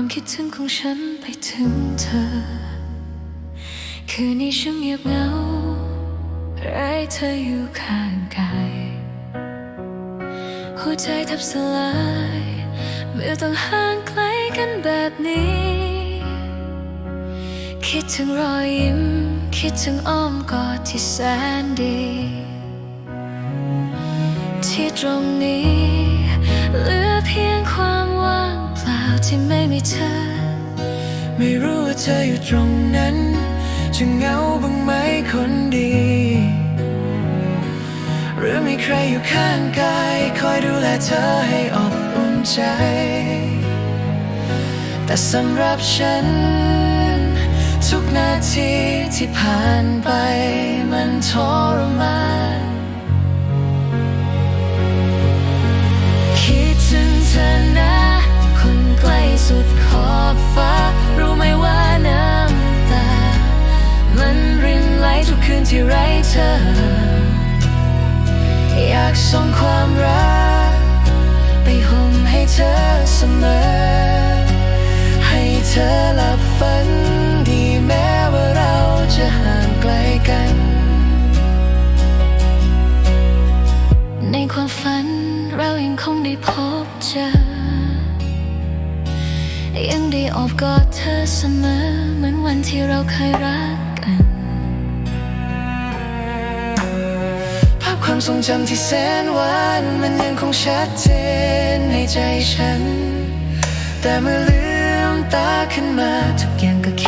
ความคิดถึงของฉันไปถึงเธอ คืนนี้ช่างเงียบเหงาไร้เธออยู่ข้างกาย หัวใจทับสลายเมื่อต้องห่างไกลกันแบบนี้ คิดถึงรอยยิ้ม คิดถึงอ้อมกอดที่แสนดี ที่ตรงนี้ ที่ไม่มีเธอ ไม่รู้ว่าเธออยู่ตรงนั้น จะเหงาบ้างไหมคนดี หรือมีใครอยู่ข้างกาย คอยดูแลเธอให้อบอุ่นใจ แต่สำหรับฉัน ทุกนาทีที่ผ่านไปมันทรมาน สุดขอบฟ้า รู้ไหมว่าน้ำตา มันรินไหลทุกคืนที่ไร้เธอ อยากส่งความรัก ไปห่มให้เธอเสมอ ให้เธอหลับฝันดีแม้ว่าเราจะห่างไกลกัน ในความฝันเรายังคงได้พบเจอ ยังได้ออบกอดเธอเสมอ เหมือนวันที่เราเคยรักกัน ภาพความทรงจำที่แสนหวานมันยังคงชัดเจนในใจฉัน แต่เมื่อลืมตาขึ้นมาทุกอย่างก็แค่